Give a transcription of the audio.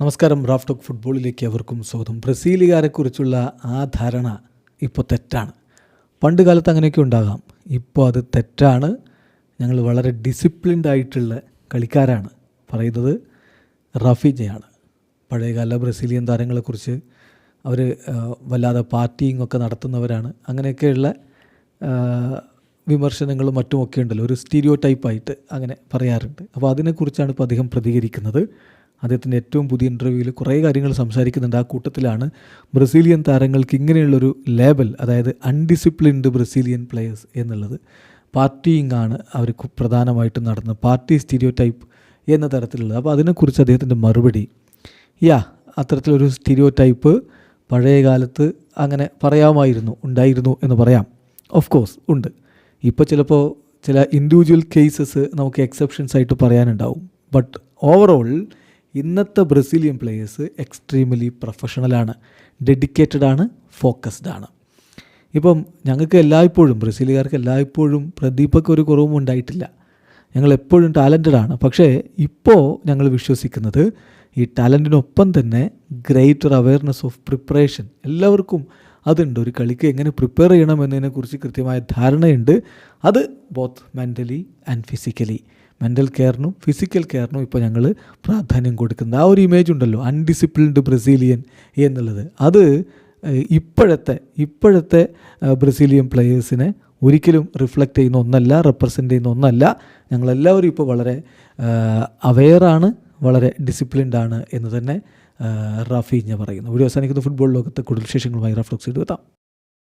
നമസ്കാരം റാഫ് ഫുട്ബോളിലേക്ക് അവർക്കും സ്വാഗതം. ബ്രസീലുകാരെക്കുറിച്ചുള്ള ആ ധാരണ ഇപ്പോൾ തെറ്റാണ്. പണ്ട് കാലത്ത് അങ്ങനെയൊക്കെ ഉണ്ടാകാം. ഇപ്പോൾ അത് തെറ്റാണ്. ഞങ്ങൾ വളരെ ഡിസിപ്ലിൻഡ് ആയിട്ടുള്ള കളിക്കാരാണ് പറയുന്നത് റഫീജയാണ് പഴയകാല ബ്രസീലിയൻ താരങ്ങളെക്കുറിച്ച് അവർ വല്ലാതെ പാർട്ടിയും ഒക്കെ നടത്തുന്നവരാണ്. അങ്ങനെയൊക്കെയുള്ള വിമർശനങ്ങളും മറ്റുമൊക്കെ ഉണ്ടല്ലോ. ഒരു സ്റ്റീരിയോ ടൈപ്പായിട്ട് അങ്ങനെ പറയാറുണ്ട്. അപ്പോൾ അതിനെക്കുറിച്ചാണ് ഇപ്പോൾ അദ്ദേഹം പ്രതികരിക്കുന്നത്. അദ്ദേഹത്തിന്റെ ഏറ്റവും പുതിയ ഇന്റർവ്യൂവിൽ കുറേ കാര്യങ്ങൾ സംസാരിക്കുന്നുണ്ട്. ആ കൂട്ടത്തിലാണ് ബ്രസീലിയൻ താരങ്ങൾക്ക് ഇങ്ങനെയുള്ളൊരു ലേബൽ അതായത് അൺഡിസിപ്ലിൻഡ് ബ്രസീലിയൻ പ്ലെയേഴ്സ് എന്നുള്ളത്. പാർട്ടിയിങ് ആണ് അവർ പ്രധാനമായിട്ടും നടന്നത് പാർട്ടി സ്റ്റീരിയോ ടൈപ്പ് എന്ന തരത്തിലുള്ളത്. അപ്പോൾ അതിനെക്കുറിച്ച് അദ്ദേഹത്തിന്റെ മറുപടി. യാ അത്തരത്തിലൊരു സ്റ്റീരിയോ ടൈപ്പ് പഴയ കാലത്ത് അങ്ങനെ പറയാമായിരുന്നു ഉണ്ടായിരുന്നു എന്ന് പറയാം. ഓഫ് കോഴ്സ് ഉണ്ട്. ഇപ്പോൾ ചിലപ്പോൾ ചില ഇൻഡിവിജ്വൽ കേസസ് നമുക്ക് എക്സെപ്ഷൻസ് ആയിട്ട് പറയാനുണ്ടാവും. ബട്ട് ഓവറോൾ ഇന്നത്തെ ബ്രസീലിയൻ പ്ലേയേഴ്സ് എക്സ്ട്രീമലി പ്രൊഫഷണലാണ് ഡെഡിക്കേറ്റഡ് ആണ് ഫോക്കസ്ഡ് ആണ്. ഇപ്പം ഞങ്ങൾക്ക് എല്ലായ്പ്പോഴും ബ്രസീലുകാർക്ക് എല്ലായ്പ്പോഴും പ്രതിഭയ്ക്ക് ഒരു കുറവും ഉണ്ടായിട്ടില്ല. ഞങ്ങൾ എപ്പോഴും ടാലന്റഡ് ആണ്. പക്ഷേ ഇപ്പോൾ ഞങ്ങൾ വിശ്വസിക്കുന്നത് ഈ ടാലന്റിനൊപ്പം തന്നെ ഗ്രേറ്റർ അവയർനെസ് ഓഫ് പ്രിപ്പറേഷൻ എല്ലാവർക്കും അതുണ്ട്. ഒരു കളിക്ക് എങ്ങനെ പ്രിപ്പയർ ചെയ്യണം എന്നതിനെക്കുറിച്ച് കൃത്യമായ ധാരണയുണ്ട്. അത് both mentally and physically mental കെയറിനും physical കെയറിനും ഇപ്പോൾ ഞങ്ങൾ പ്രാധാന്യം കൊടുക്കുന്നത് ആ ഒരു ഇമേജ് ഉണ്ടല്ലോ അൺഡിസിപ്ലിൻഡ് ബ്രസീലിയൻ എന്നുള്ളത്. അത് ഇപ്പോഴത്തെ ഇപ്പോഴത്തെ ബ്രസീലിയൻ പ്ലെയേഴ്സിനെ ഒരിക്കലും റിഫ്ലക്റ്റ് ചെയ്യുന്ന ഒന്നല്ല റെപ്രസെന്റ് ചെയ്യുന്ന ഒന്നല്ല. ഞങ്ങളെല്ലാവരും ഇപ്പോൾ വളരെ അവെയറാണ് വളരെ ഡിസിപ്ലിൻഡ് ആണ് എന്ന് തന്നെ റാഫി റാഫീഞ്ഞ പറയുന്നു. വീഡിയോ അവസാനിക്കുന്ന ഫുട്ബോൾ ലോകത്തെ കൂടുതൽ വിശേഷങ്ങളുമായി റഫ്ലക്സ് എത്താം.